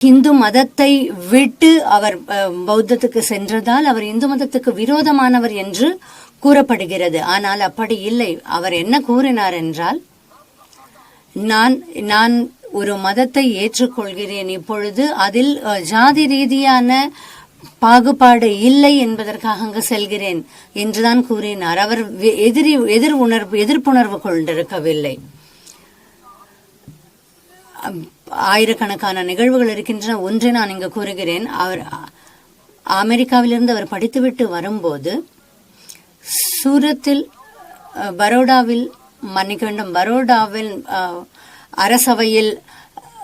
இந்து மதத்தை விட்டு அவர் பௌத்தத்துக்கு சென்றதால் அவர் இந்து மதத்துக்கு விரோதமானவர் என்று கூறப்படுகிறது. ஆனால் அப்படி இல்லை. அவர் என்ன கூறினார் என்றால் நான் நான் ஒரு மதத்தை ஏற்றுக்கொள்கிறேன். இப்பொழுது அதில் ஜாதி ரீதியான பாகுபாடு இல்லை என்பதற்காக அங்கு செல்கிறேன் என்றுதான் கூறினார். அவர் எதிரி எதிர் உணர்வு எதிர்ப்புணர்வு கொண்டிருக்கவில்லை. அம், ஆயிரக்கணக்கான நிகழ்வுகள் இருக்கின்றன. ஒன்றை நான் இங்கு கூறுகிறேன். அவர் அமெரிக்காவிலிருந்து அவர் படித்துவிட்டு வரும்போது சூரத்தில் பரோடாவில் மன்னிக்க வேண்டும். பரோடாவில் அரசவையில்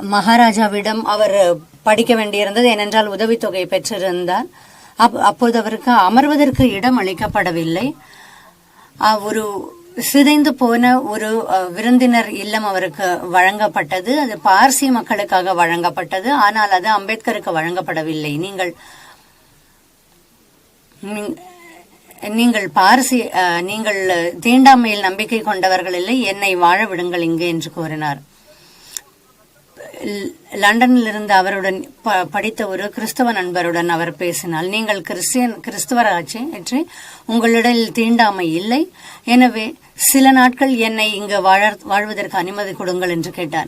மகாராஜாவிடம் அவர் படிக்க வேண்டியிருந்தது. ஏனென்றால் உதவித்தொகை பெற்றிருந்தார். அப்- அப்போது அவருக்கு அமர்வதற்கு இடம் அளிக்கப்படவில்லை. ஒரு சிதைந்து போன ஒரு விருந்தினர் இல்லம் அவருக்கு வழங்கப்பட்டது. அது பார்சி மக்களுக்காக வழங்கப்பட்டது. ஆனால் அது அம்பேத்கருக்கு வழங்கப்படவில்லை. நீங்கள் நீங்கள் பார்சி நீங்கள் தீண்டாமையில் நம்பிக்கை கொண்டவர்கள் இல்லை. என்னை வாழ விடுங்கள் இங்கு என்று கூறினார். லண்டனில் இருந்து அவருடன் ப- படித்த ஒரு கிறிஸ்தவ நண்பருடன் அவர் பேசினால் நீங்கள் கிறிஸ்டியன் கிறிஸ்தவராட்சி என்று உங்களிடம் தீண்டாமை இல்லை. எனவே சில நாட்கள் என்னை இங்கு வாழ வாழ்வதற்கு அனுமதி கொடுங்கள் என்று கேட்டார்.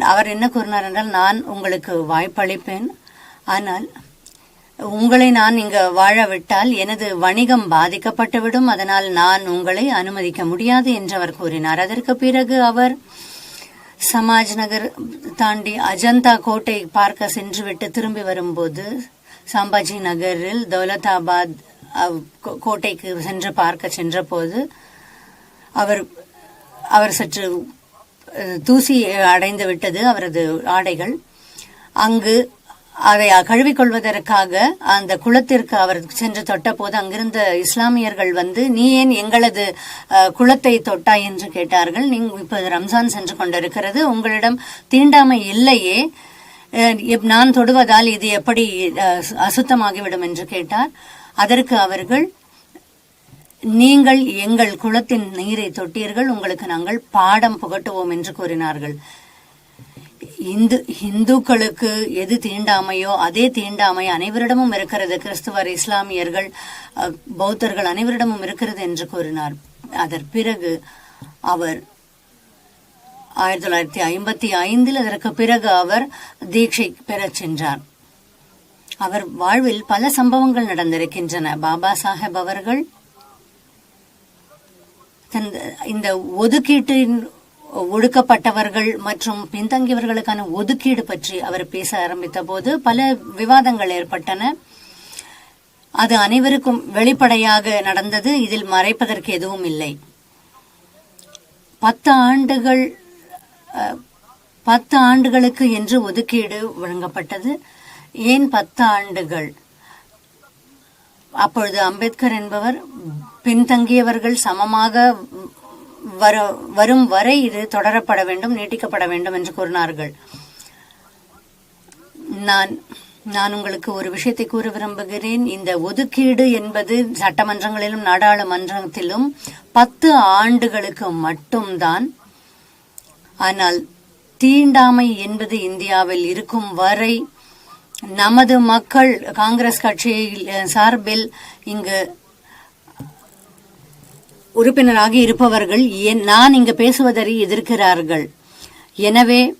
அவர் என்ன கூறினார் என்றால் நான் உங்களுக்கு வாய்ப்பளிப்பேன். ஆனால் உங்களை நான் இங்கு வாழ விட்டால் எனது வணிகம் பாதிக்கப்பட்டுவிடும். அதனால் நான் உங்களை அனுமதிக்க முடியாது என்று அவர் கூறினார். அதற்கு பிறகு அவர் சமாஜ் நகர் தாண்டி அஜந்தா கோட்டை பார்க்க சென்றுவிட்டு திரும்பி வரும்போது சாம்பாஜி நகரில் தௌலதாபாத் கோ- கோட்டைக்கு சென்று பார்க்க சென்றபோது அவர் அவர் சற்று தூசி அடைந்து விட்டது அவரது ஆடைகள். அங்கு அதை கழுவிக்கொள்வதற்காக அந்த குளத்திற்கு அவர் சென்று தொட்டபோது அங்கிருந்த இஸ்லாமியர்கள் வந்து நீ ஏன் எங்களது குளத்தை தொட்டாய்? என்று கேட்டார்கள். நீங்க இப்போது ரம்ஜான் சென்று கொண்டிருக்கிறது. உங்களிடம் தீண்டாமை இல்லையே. அஹ், நான் தொடுவதால் இது எப்படி அஹ், அசுத்தமாகிவிடும்? என்று கேட்டார். அதற்கு அவர்கள் நீங்கள் எங்கள் குளத்தின் நீரை தொட்டீர்கள். உங்களுக்கு நாங்கள் பாடம் புகட்டுவோம் என்று கூறினார்கள். இந்து இந்துக்களுக்கு எது தீண்டாமையோ அதே தீண்டாமை அனைவரிடமும் இருக்கிறது. கிறிஸ்துவர் இஸ்லாமியர்கள் அஹ், பௌத்தர்கள் அனைவரிடமும் இருக்கிறது என்று கூறினார். அதன் பிறகு அவர் ஆயிரத்தி தொள்ளாயிரத்தி ஐம்பத்தி ஐந்தில் அதற்கு பிறகு அவர் தீட்சை பெறச் சென்றார். அவர் வாழ்வில் பல சம்பவங்கள் நடந்திருக்கின்றன. பாபா சாஹேப் அவர்கள் தன் இந்த ஒதுக்கீட்டின் ஒடுக்கப்பட்டவர்கள் மற்றும் பின்தங்கியவர்களுக்கான ஒதுக்கீடு பற்றி அவர் பேச ஆரம்பித்த போது பல விவாதங்கள் ஏற்பட்டன. அது அனைவருக்கும் வெளிப்படையாக நடந்தது. இதில் மறைப்பதற்கு எதுவும் இல்லை. பத்து ஆண்டுகள் அஹ், பத்து ஆண்டுகளுக்கு என்று ஒதுக்கீடு வழங்கப்பட்டது. ஏன் பத்து ஆண்டுகள்? அப்பொழுது அம்பேத்கர் என்பவர் பின்தங்கியவர்கள் சமமாக வர வரும் வரை இது தொடரப்பட வேண்டும் நீட்டிக்கப்பட வேண்டும் என்று கூறினார்கள். நான் நான் உங்களுக்கு ஒரு விஷயத்தை கூற விரும்புகிறேன். இந்த ஒதுக்கீடு என்பது சட்டமன்றங்களிலும் நாடாளுமன்றத்திலும் பத்து ஆண்டுகளுக்கு மட்டும்தான். ஆனால் தீண்டாமை என்பது இந்தியாவில் இருக்கும் வரை நமது மக்கள் காங்கிரஸ் கட்சியில் சார்பில் இங்கு உறுப்பினராக இருப்பவர்கள் நான் இங்கு பேசுவதை எதிர்க்கிறார்கள். எனவே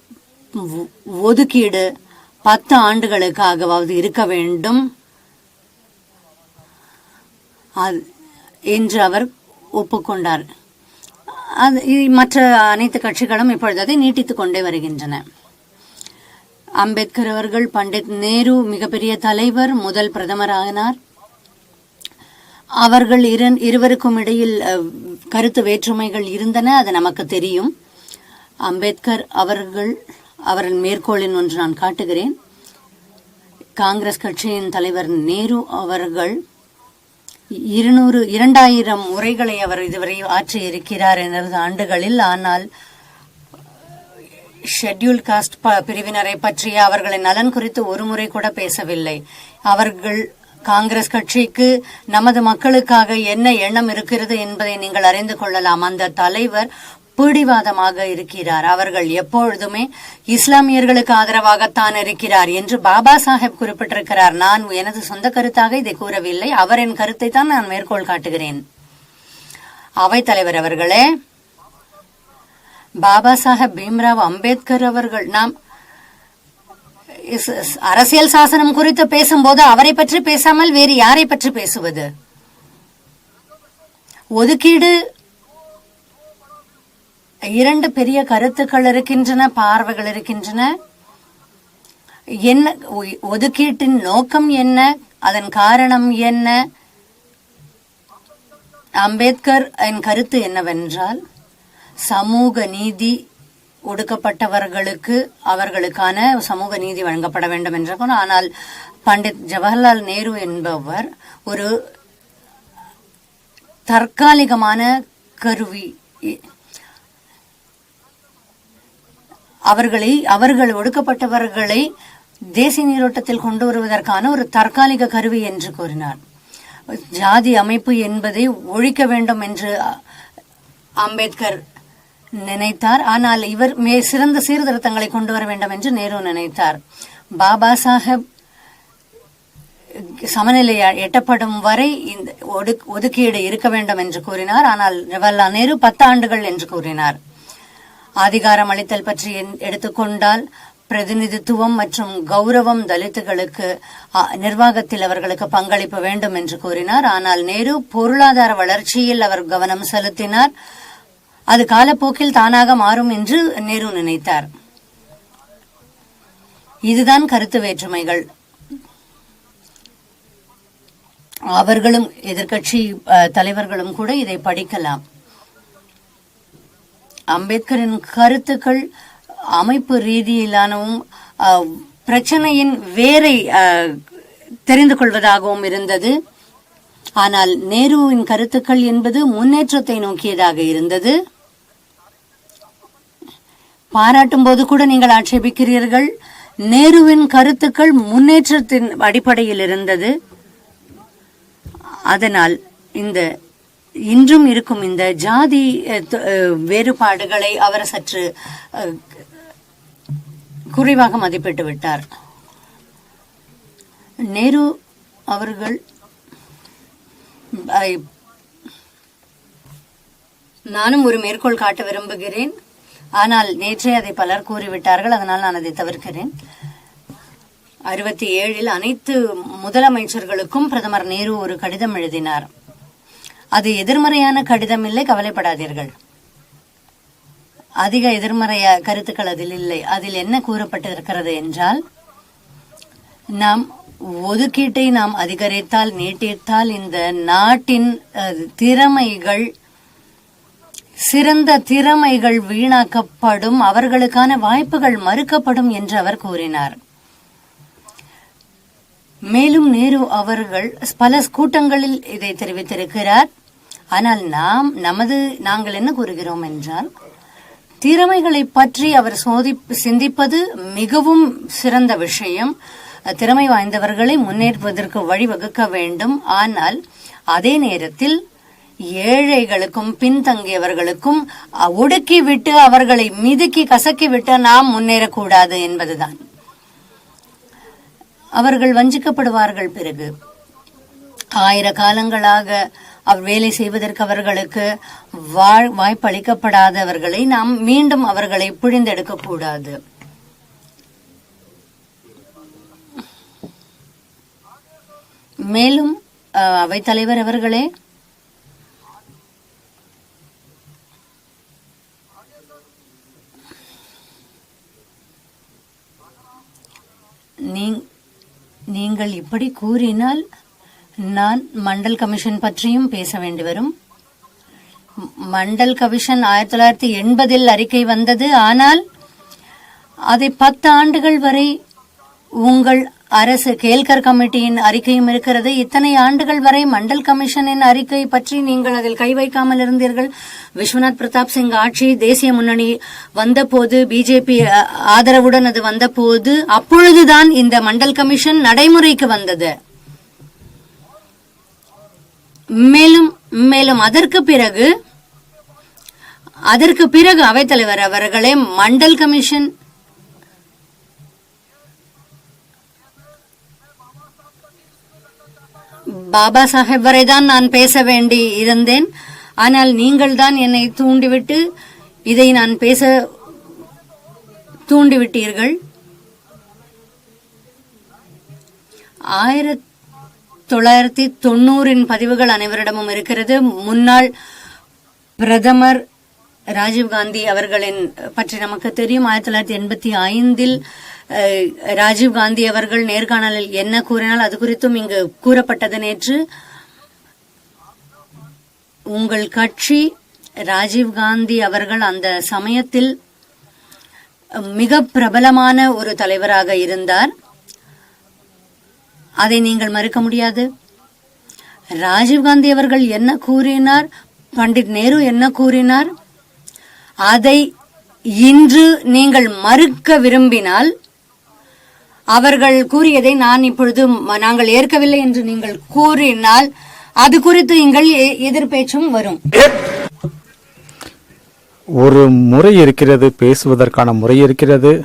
ஒ- ஒதுக்கீடு பத்து ஆண்டுகளுக்காகவாவது இருக்க வேண்டும். அது- என்று அவர் ஒப்புக்கொண்டார். அது மற்ற அனைத்து கட்சிகளும் இப்பொழுது அதை நீட்டித்துக் கொண்டே வருகின்றன. அம்பேத்கர் அவர்கள் பண்டித் நேரு மிகப்பெரிய தலைவர் முதல் பிரதமரானார். அவர்கள் இரு இருவருக்கும் இடையில் கருத்து வேற்றுமைகள் இருந்தன அது நமக்கு தெரியும். அம்பேத்கர் அவர்கள் அவரின் மேற்கோளின் ஒன்று நான் காட்டுகிறேன். காங்கிரஸ் கட்சியின் தலைவர் நேரு அவர்கள் இருநூறு இரண்டாயிரம் உரைகளை அவர் இதுவரை ஆற்றி இருக்கிறார் எனது ஆண்டுகளில் ஆனால் ஷெட்யூல் காஸ்ட் ப- பிரிவினரை பற்றிய அவர்களின் நலன் குறித்து ஒரு முறை கூட பேசவில்லை. அவர்கள் காங்கிரஸ் கட்சிக்கு நமது மக்களுக்காக என்ன எண்ணம் இருக்கிறது என்பதை நீங்கள் அறிந்து கொள்ளலாம். அந்த தலைவர் பிடிவாதமாக இருக்கிறார். அவர்கள் எப்பொழுதுமே இஸ்லாமியர்களுக்கு ஆதரவாகத்தான் இருக்கிறார் என்று பாபா சாஹேப் குறிப்பிட்டிருக்கிறார். நான் எனது சொந்த கருத்தாக இதை கூறவில்லை. அவரின் கருத்தை தான் நான் மேற்கோள் காட்டுகிறேன். அவைத்தலைவர் அவர்களே பாபா சாஹேப் பீம்ராவ் அம்பேத்கர் அவர்கள் நாம் அரசியல் சாசனம் குறித்து பேசும்போது அவரை பற்றி பேசாமல் வேறு யாரை பற்றி பேசுவது? ஒதுக்கீடு இரண்டு பெரிய கருத்துக்கள் இருக்கின்றன பார்வைகள் இருக்கின்றன. என்ன ஒ- ஒதுக்கீட்டின் நோக்கம் என்ன? அதன் காரணம் என்ன? அம்பேத்கர் என் கருத்து என்னவென்றால் சமூக நீதி ஒடுக்கப்பட்டவர்களுக்கு அவர்களுக்கான சமூக நீதி வழங்கப்பட வேண்டும் என்ற ஆனால் பண்டித் ஜவஹர்லால் நேரு என்பவர் ஒரு தற்காலிகமான கருவி. அவர்களை அவர்கள் ஒடுக்கப்பட்டவர்களை தேசிய நீரோட்டத்தில் கொண்டு வருவதற்கான ஒரு தற்காலிக கருவி என்று கூறினார். ஜாதி அமைப்பு என்பதை ஒழிக்க வேண்டும் என்று அம்பேத்கர் நினைத்தார். ஆனால் இவர் மே சிறந்த சீர்திருத்தங்களை கொண்டு வர வேண்டும் என்று நேரு நினைத்தார். பாபா சாஹேப் சமநிலை எட்டப்படும் வரை இந்த ஒதுக்கீடு இருக்க வேண்டும் என்று கூறினார். ஆனால் ஜவஹர்லால் நேரு பத்து ஆண்டுகள் என்று கூறினார். அதிகாரம் அளித்தல் பற்றி என்- எடுத்துக்கொண்டால் பிரதிநிதித்துவம் மற்றும் கௌரவம் தலித்துகளுக்கு அ, நிர்வாகத்தில் அவர்களுக்கு பங்களிப்பு வேண்டும் என்று கூறினார். ஆனால் நேரு பொருளாதார வளர்ச்சியில் அவர் கவனம் செலுத்தினார். அது காலப்போக்கில் தானாக மாறும் என்று நேரு நினைத்தார். இதுதான் கருத்து வேற்றுமைகள். அவர்களும் எதிர்க்கட்சி தலைவர்களும் கூட இதை படிக்கலாம். அம்பேத்கரின் கருத்துக்கள் அமைப்பு ரீதியிலானவும் பிரச்சனையின் வேரை தெரிந்து கொள்வதாகவும் இருந்தது. ஆனால் நேருவின் கருத்துக்கள் என்பது முன்னேற்றத்தை நோக்கியதாக இருந்தது. பாராட்டும் போது கூட நீங்கள் ஆட்சேபிக்கிறீர்கள். நேருவின் கருத்துக்கள் முன்னேற்றத்தின் அடிப்படையில் இருந்தது. அதனால் இந்த இன்றும் இருக்கும் இந்த ஜாதி வேறுபாடுகளை அவர் சற்று குறைவாக மதிப்பிட்டு விட்டார். நேரு அவர்கள் நானும் ஒரு மேற்கோள் காட்ட விரும்புகிறேன். ஆனால் நேற்றே அதை பலர் கூறிவிட்டார்கள் அதனால் நான் அதை தவிர்க்கிறேன். அறுபத்தி ஏழில் அனைத்து முதலமைச்சர்களுக்கும் பிரதமர் நேரு ஒரு கடிதம் எழுதினார். அது எதிர்மறையான கடிதம் இல்லை கவலைப்படாதீர்கள். அதிக எதிர்மறைய கருத்துக்கள் அதில் இல்லை. அதில் என்ன கூறப்பட்டிருக்கிறது என்றால் நாம் ஒதுக்கீட்டை நாம் அதிகரித்தால் நீட்டித்தால் இந்த நாட்டின் திறமைகள் சிறந்த திறமைகள் வீணாக்கப்படும் அவர்களுக்கான வாய்ப்புகள் மறுக்கப்படும் என்று அவர் கூறினார். மேலும் நேரு அவர்கள் பல கூட்டங்களில் இதை தெரிவித்திருக்கிறார். ஆனால் நாம் நமது நாங்கள் என்ன கூறுகிறோம் என்றால் திறமைகளை பற்றி அவர் சோதி சிந்திப்பது மிகவும் சிறந்த விஷயம். திறமை வாய்ந்தவர்களை முன்னேற்பதற்கு வழிவகுக்க வேண்டும். ஆனால் அதே நேரத்தில் ஏழைகளுக்கும் பின்தங்கியவர்களுக்கும் அ, ஒடுக்கி விட்டு அவர்களை மிதுக்கி கசக்கி விட்டு நாம் முன்னேறக்கூடாது என்பதுதான். அவர்கள் வஞ்சிக்கப்படுவார்கள் பிறகு. ஆயிர காலங்களாக அவர் வேலை செய்வதற்கு அவர்களுக்கு வாழ் வாய்ப்பளிக்கப்படாதவர்களை நாம் மீண்டும் அவர்களை புழிந்தெடுக்கக்கூடாது மேலும் அவைத்தலைவர் அவர்களே நீங்கள் இப்படி கூறினால் நான் மண்டல் கமிஷன் பற்றியும் பேச வேண்டி வரும். மண்டல் கமிஷன் ஆயிரத்தி தொள்ளாயிரத்தி எண்பதில் அறிக்கை வந்தது. ஆனால் அதை பத்து ஆண்டுகள் வரை உங்கள் அரசு கேல்கர் கமிட்டியின் அறிக்கையும் இருக்கிறது. இத்தனை ஆண்டுகள் வரை மண்டல் கமிஷனின் அறிக்கை பற்றி நீங்கள் அதில் கை வைக்காமல் இருந்தீர்கள். விஸ்வநாத் பிரதாப் சிங் ஆட்சி தேசிய முன்னணி வந்தபோது பிஜேபி ஆதரவுடன் அது வந்தபோது அப்பொழுதுதான் இந்த மண்டல் கமிஷன் நடைமுறைக்கு வந்தது. மேலும் மேலும் அதற்கு பிறகு அதற்கு பிறகு அவைத்தலைவர் அவர்களே மண்டல் கமிஷன் பாபா சாஹேப் வரைதான் நான் பேச வேண்டி இருந்தேன். ஆனால் நீங்கள் தான் என்னை தூண்டிவிட்டு இதை நான் பேச தூண்டிவிட்டீர்கள். ஆயிரத்தி தொள்ளாயிரத்தி தொண்ணூறின் பதிவுகள் அனைவரிடமும் இருக்கிறது. முன்னாள் பிரதமர் ராஜீவ்காந்தி அவர்களின் பற்றி நமக்கு தெரியும். ஆயிரத்தி தொள்ளாயிரத்தி எண்பத்தி ஐந்தில் ராஜீவ் ராஜீவ்காந்தி அவர்கள் நேர்காணலில் என்ன கூறினால் அது குறித்தும் இங்கு கூறப்பட்டது நேற்று. உங்கள் கட்சி ராஜீவ்காந்தி அவர்கள் அந்த சமயத்தில் மிக பிரபலமான ஒரு தலைவராக இருந்தார். அதை நீங்கள் மறுக்க முடியாது. ராஜீவ்காந்தி அவர்கள் என்ன கூறினார்? பண்டிட் நேரு என்ன கூறினார்? அதை இன்று நீங்கள் மறுக்க விரும்பினால் அவர்கள் கூறியதை நான் இப்பொழுது நாங்கள் ஏற்கவில்லை என்று நீங்கள் கூறினால் அது குறித்து எங்கள் எ- எதிர்பேச்சும் வரும். ஒரு முறை இருக்கிறது பேசுவதற்கான முறை இருக்கிறது.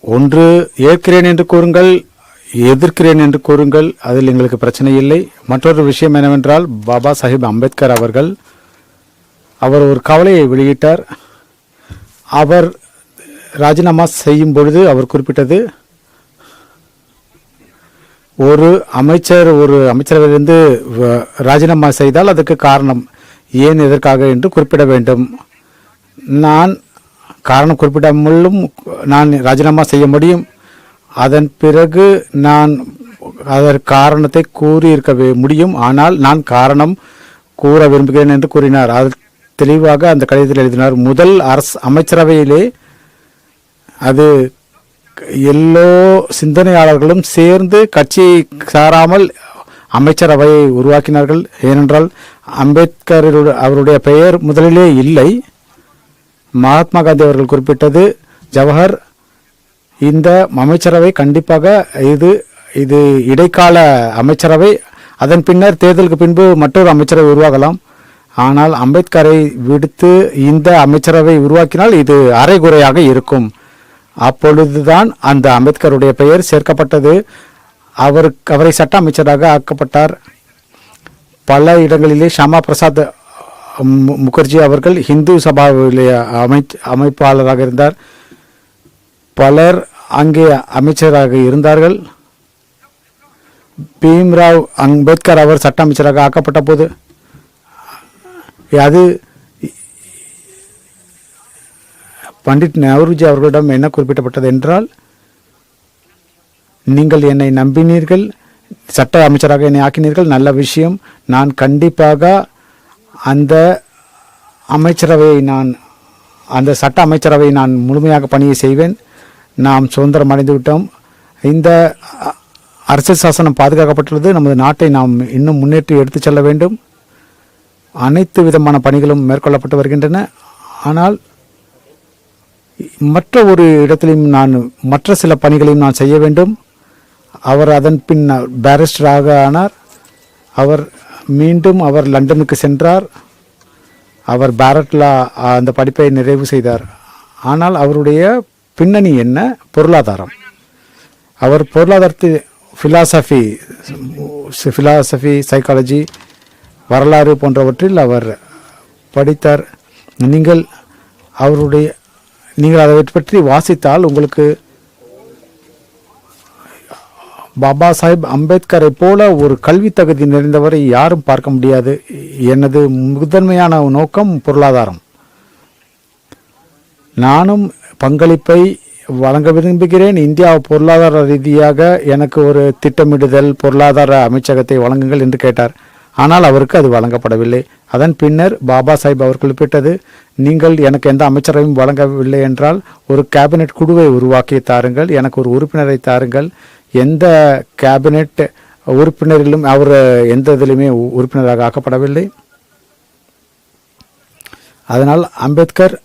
ஒன்று ஏற்கிறேன் என்று கூறுங்கள் எதிர்க்கிறேன் என்று கூறுங்கள் அதில் எங்களுக்கு பிரச்சனை இல்லை. மற்றொரு விஷயம் என்னவென்றால் பாபா சாஹிப் அம்பேத்கர் அவர்கள் அவர் ஒரு கவலையை வெளியிட்டார். அவர் ராஜினாமா செய்யும் பொழுது அவர் குறிப்பிட்டது ஒரு அமைச்சர் ஒரு அமைச்சரவையிலிருந்து வ- ராஜினாமா செய்தால் அதற்கு காரணம் ஏன் எதற்காக என்று குறிப்பிட வேண்டும். நான் காரணம் குறிப்பிடாமலும் நான் ராஜினாமா செய்ய முடியும். அதன் பிறகு நான் அதற்கு காரணத்தை கூறியிருக்க முடியும். ஆனால் நான் காரணம் கூற விரும்புகிறேன் என்று கூறினார். அது தெளிவாக அந்த கடிதத்தில் எழுதினார். முதல் அரசு அமைச்சரவையிலே அது எல்லோ சிந்தனையாளர்களும் சேர்ந்து கட்சியை சாராமல் அமைச்சரவையை உருவாக்கினார்கள். ஏனென்றால் அம்பேத்கர் அவருடைய பெயர் முதலிலே இல்லை. மகாத்மா காந்தி அவர்கள் குறிப்பிட்டது ஜவஹர் இந்த அமைச்சரவை கண்டிப்பாக இது இது இடைக்கால அமைச்சரவை. அதன் பின்னர் தேர்தலுக்கு பின்பு மற்றொரு அமைச்சரவை உருவாகலாம். ஆனால் அம்பேத்கரை விடுத்து இந்த அமைச்சரவை உருவாக்கினால் இது அரைகுறையாக இருக்கும். அப்பொழுதுதான் அந்த அம்பேத்கருடைய பெயர் சேர்க்கப்பட்டது. அவருக்கு அவரை சட்ட அமைச்சராக ஆக்கப்பட்டார். பல இடங்களிலே ஷாமா பிரசாத் மு- முகர்ஜி அவர்கள் இந்து சபாவிலே அமை அமைப்பாளராக இருந்தார். பலர் அங்கே அமைச்சராக இருந்தார்கள். பீம்ராவ் அம்பேத்கர் அவர் சட்ட அமைச்சராக ஆக்கப்பட்ட போது அது பண்டிட் நேருஜி அவர்களிடம் என்ன குறிப்பிடப்பட்டது என்றால் நீங்கள் என்னை நம்பினீர்கள் சட்ட அமைச்சராக என்னை ஆக்கினீர்கள் நல்ல விஷயம். நான் கண்டிப்பாக அந்த அமைச்சரவையை நான் அந்த சட்ட அமைச்சரவை நான் முழுமையாக பணியை செய்வேன். நாம் சுதந்திரம் அடைந்து விட்டோம். இந்த அரசியல் சாசனம் பாதுகாக்கப்பட்டுள்ளது. நமது நாட்டை நாம் இன்னும் முன்னேற்றி எடுத்துச் செல்ல வேண்டும். அனைத்து விதமான பணிகளும் மேற்கொள்ளப்பட்டு வருகின்றன. ஆனால் மற்ற ஒரு இடத்திலும் நான் மற்ற சில பணிகளையும் நான் செய்ய வேண்டும். அவர் அதன் பின் பேரிஸ்டராக ஆனார். அவர் மீண்டும் அவர் லண்டனுக்கு சென்றார். அவர் பாரட்லா அந்த படிப்பை நிறைவு செய்தார். ஆனால் அவருடைய பின்னணி என்ன? பொருளாதாரம். அவர் பொருளாதாரத்து ஃபிலாசபி ஃபிலாசபி சைக்காலஜி வரலாறு போன்றவற்றில் அவர் படித்தார். நீங்கள் அவருடைய நீங்கள் அதை பற்றி வாசித்தால் உங்களுக்கு பாபா சாஹிப் அம்பேத்கரை போல ஒரு கல்வி தகுதி நிறைந்தவரை யாரும் பார்க்க முடியாது. எனது முதன்மையான நோக்கம் பொருளாதாரம். நானும் பங்களிப்பை வழங்க விரும்புகிறேன். இந்தியா பொருளாதார ரீதியாக எனக்கு ஒரு திட்டமிடுதல் பொருளாதார அமைச்சகத்தை வழங்குங்கள் என்று கேட்டார். ஆனால் அவருக்கு அது வழங்கப்படவில்லை. அதன் பின்னர் பாபா சாஹிப் அவர் குறிப்பிட்டது நீங்கள் எனக்கு எந்த அமைச்சரையும் வழங்கவில்லை என்றால் ஒரு கேபினெட் குழுவை உருவாக்கி தாருங்கள் எனக்கு ஒரு உறுப்பினரை தாருங்கள். எந்த கேபினெட் உறுப்பினரிலும் அவர் எந்த இதிலுமே உ- உறுப்பினராக ஆக்கப்படவில்லை. அதனால் அம்பேத்கர்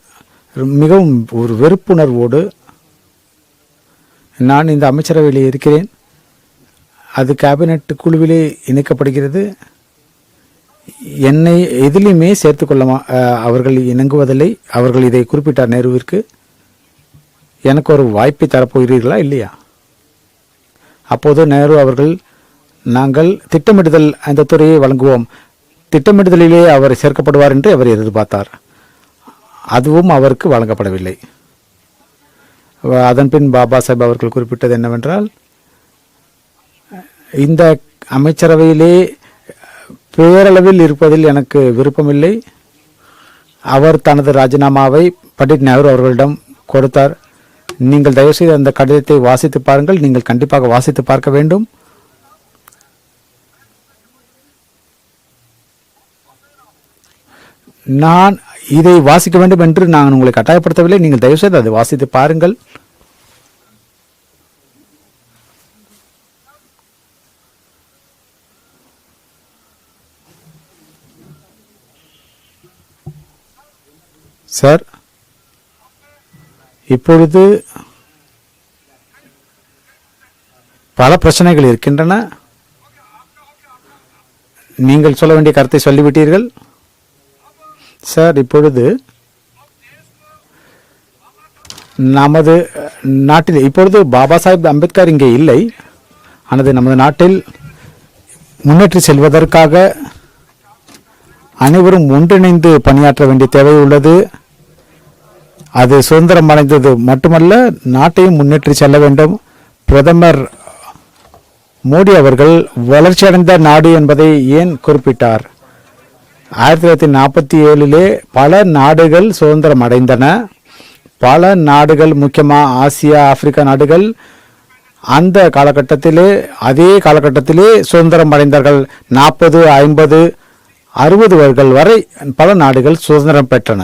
மிகவும் ஒரு வெறுப்புணர்வோடு நான் இந்த அமைச்சரவையில் இருக்கிறேன். அது கேபினெட் குழுவிலே இணைக்கப்படுகிறது. என்னை எதிலையுமே சேர்த்துக்கொள்ளமா அவர்கள் இணங்குவதில்லை. அவர்கள் இதை குறிப்பிட்டார் நேருவிற்கு. எனக்கு ஒரு வாய்ப்பை தரப்போகிறீர்களா இல்லையா? அப்போது நேரு அவர்கள் நாங்கள் திட்டமிடுதல் அந்த துறையை வழங்குவோம். திட்டமிடுதலிலே அவர் சேர்க்கப்படுவார் என்று அவர் எதிர்பார்த்தார். அதுவும் அவருக்கு வழங்கப்படவில்லை. அதன்பின் பாபா சாஹேப் அவர்கள் குறிப்பிட்டது என்னவென்றால் இந்த அமைச்சரவையிலே பேரளவில் இருப்பதில் எனக்கு விருப்பமில்லை. அவர் தனது ராஜினாமாவை பண்டிட் நேரு அவர்களிடம் கொடுத்தார். நீங்கள் தயவுசெய்து அந்த கடிதத்தை வாசித்து பாருங்கள். நீங்கள் கண்டிப்பாக வாசித்து பார்க்க வேண்டும். நான் இதை வாசிக்க வேண்டும் என்று நான் உங்களை கட்டாயப்படுத்தவில்லை. நீங்கள் தயவுசெய்து அதை வாசித்து பாருங்கள். சார் இப்பொழுது பல பிரச்சனைகள் இருக்கின்றன. நீங்கள் சொல்ல வேண்டிய கருத்தை சொல்லிவிட்டீர்கள். சார் இப்பொழுது நமது நாட்டில் இப்பொழுது பாபா சாஹிப் அம்பேத்கர் இங்கே இல்லை. ஆனது நமது நாட்டில் முன்னேற்றி செல்வதற்காக அனைவரும் ஒன்றிணைந்து பணியாற்ற வேண்டிய தேவை உள்ளது. அது சுதந்திரம் அடைந்தது மட்டுமல்ல நாட்டையும் முன்னேற்றி செல்ல வேண்டும். பிரதமர் மோடி அவர்கள் வளர்ச்சியடைந்த நாடு என்பதை ஏன் குறிப்பிட்டார்? ஆயிரத்தி தொள்ளாயிரத்தி நாற்பத்தி ஏழிலே பல நாடுகள் சுதந்திரம் அடைந்தன. பல நாடுகள் முக்கியமாக ஆசியா ஆப்பிரிக்கா நாடுகள் அந்த காலகட்டத்திலே அதே காலகட்டத்திலே சுதந்திரம் அடைந்தார்கள். நாற்பது ஐம்பது அறுபது வருடங்கள் வரை பல நாடுகள் சுதந்திரம் பெற்றன.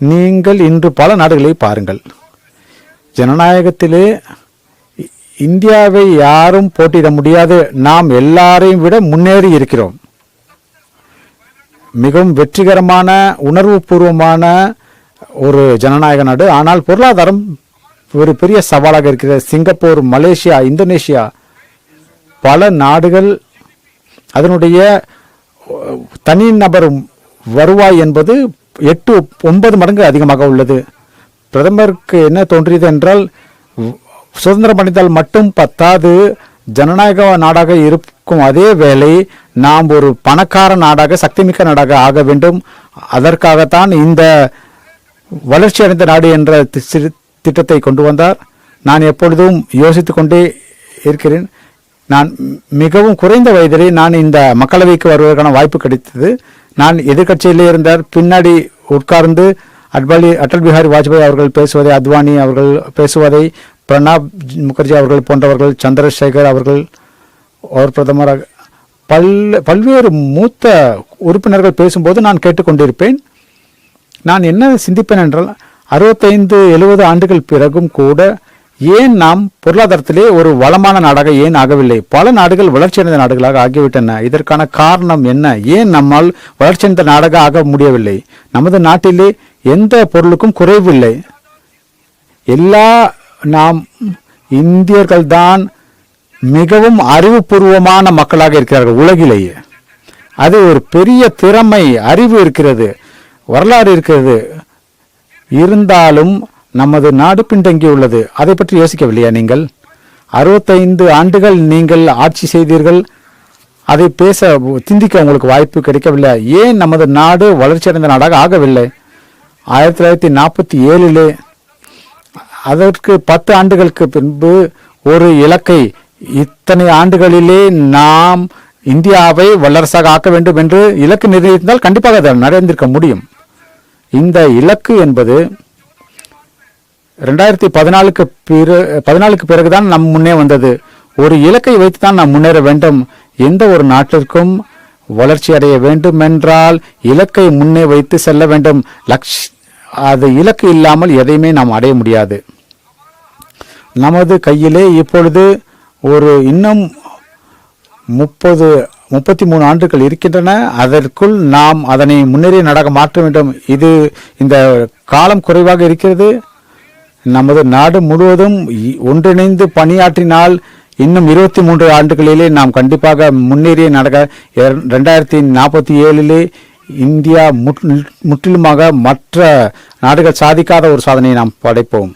நீங்கள் இன்று பல நாடுகளை பாருங்கள். ஜனநாயகத்திலே இந்தியாவை யாரும் போட்டியிட முடியாது. நாம் எல்லாரையும் விட முன்னேறி இருக்கிறோம். மிகவும் வெற்றிகரமான உணர்வுபூர்வமான ஒரு ஜனநாயக நாடு. ஆனால் பொருளாதாரம் ஒரு பெரிய சவாலாக இருக்கிறது. சிங்கப்பூர் மலேசியா இந்தோனேஷியா பல நாடுகள் அதனுடைய தனிநபர் வருவாய் என்பது எட்டு ஒன்பது மடங்கு அதிகமாக உள்ளது. பிரதமருக்கு என்ன தோன்றியது என்றால் சுதந்திரம் அடைந்தால் மட்டும் பத்தாது ஜனநாயக நாடாக இருக்கும் அதே வேளை நாம் ஒரு பணக்கார நாடாக சக்திமிக்க நாடாக ஆக வேண்டும். அதற்காகத்தான் இந்த வளர்ச்சி அடைந்த நாடு என்ற தி- திட்டத்தை கொண்டு வந்தார். நான் எப்பொழுதும் யோசித்து கொண்டே இருக்கிறேன். நான் மிகவும் குறைந்த வயதிலே நான் இந்த மக்களவைக்கு வருவதற்கான வாய்ப்பு கிடைத்தது. நான் எதிர்கட்சியிலே இருந்தார். பின்னாடி உட்கார்ந்து அட்வாலி அடல் பிஹாரி வாஜ்பாய் அவர்கள் பேசுவதை அத்வானி அவர்கள் பேசுவதை பிரணாப் முகர்ஜி அவர்கள் போன்றவர்கள் சந்திரசேகர் அவர்கள் அவர் பிரதமராக பல் பல்வேறு மூத்த உறுப்பினர்கள் பேசும்போது நான் கேட்டுக்கொண்டிருப்பேன். நான் என்ன சிந்திப்பேன் என்றால் அறுபத்தைந்து எழுபது ஆண்டுகள் பிறகும் கூட ஏன் நாம் பொருளாதாரத்திலே ஒரு வளமான நாடாக ஏன் ஆகவில்லை? பல நாடுகள் வளர்ச்சியடைந்த நாடுகளாக ஆகிவிட்டன. இதற்கான காரணம் என்ன? ஏன் நம்மால் வளர்ச்சியடைந்த நாடாக ஆக முடியவில்லை? நமது நாட்டிலே எந்த பொருளுக்கும் குறைவில்லை. எல்லா நாம் இந்தியர்கள்தான் மிகவும் அறிவுபூர்வமான மக்களாக இருக்கிறார்கள் உலகிலேயே. அது ஒரு பெரிய திறமை அறிவு இருக்கிறது வரலாறு இருக்கிறது. இருந்தாலும் நமது நாடு பின்தங்கியுள்ளது. அதை பற்றி யோசிக்கவில்லையா நீங்கள்? அறுபத்தைந்து ஆண்டுகள் நீங்கள் ஆட்சி செய்தீர்கள். அதை பேச சிந்திக்க உங்களுக்கு வாய்ப்பு கிடைக்கவில்லை. ஏன் நமது நாடு வளர்ச்சியடைந்த நாடாக ஆகவில்லை? ஆயிரத்தி தொள்ளாயிரத்தி நாற்பத்தி ஏழிலே அதற்கு பத்து ஆண்டுகளுக்கு பின்பு ஒரு இலக்கை இத்தனை ஆண்டுகளிலே நாம் இந்தியாவை வல்லரசாக ஆக்க வேண்டும் என்று இலக்கு நிர்ணயித்தால் கண்டிப்பாக அதை நடந்திருக்க முடியும். இந்த இலக்கு என்பது ரெண்டாயிரத்தி பதினாலுக்கு பிற பதினாலுக்கு பிறகுதான் நம் முன்னே வந்தது. ஒரு இலக்கை வைத்து தான் நாம் முன்னேற வேண்டும். எந்த ஒரு நாட்டிற்கும் வளர்ச்சி அடைய வேண்டும் என்றால் இலக்கை முன்னே வைத்து செல்ல வேண்டும். லக்ஷ் அது இலக்கு இல்லாமல் எதையுமே நாம் அடைய முடியாது. நமது கையிலே இப்பொழுது ஒரு இன்னும் முப்பது முப்பத்தி மூணு ஆண்டுகள் இருக்கின்றன. அதற்குள் நாம் அதனை முன்னேறிய நடக்க மாற்ற வேண்டும். இது இந்த காலம் குறைவாக இருக்கிறது. நமது நாடு முழுவதும் இ- ஒன்றிணைந்து பணியாற்றினால் இன்னும் இருபத்தி மூன்று ஆண்டுகளிலே நாம் கண்டிப்பாக முன்னேறிய நடக்க ரெண்டாயிரத்தி நாற்பத்தி ஏழிலே இந்தியா முற்றிலுமாக மற்ற நாடுகள் சாதிக்காத ஒரு சாதனையை நாம் படைப்போம்.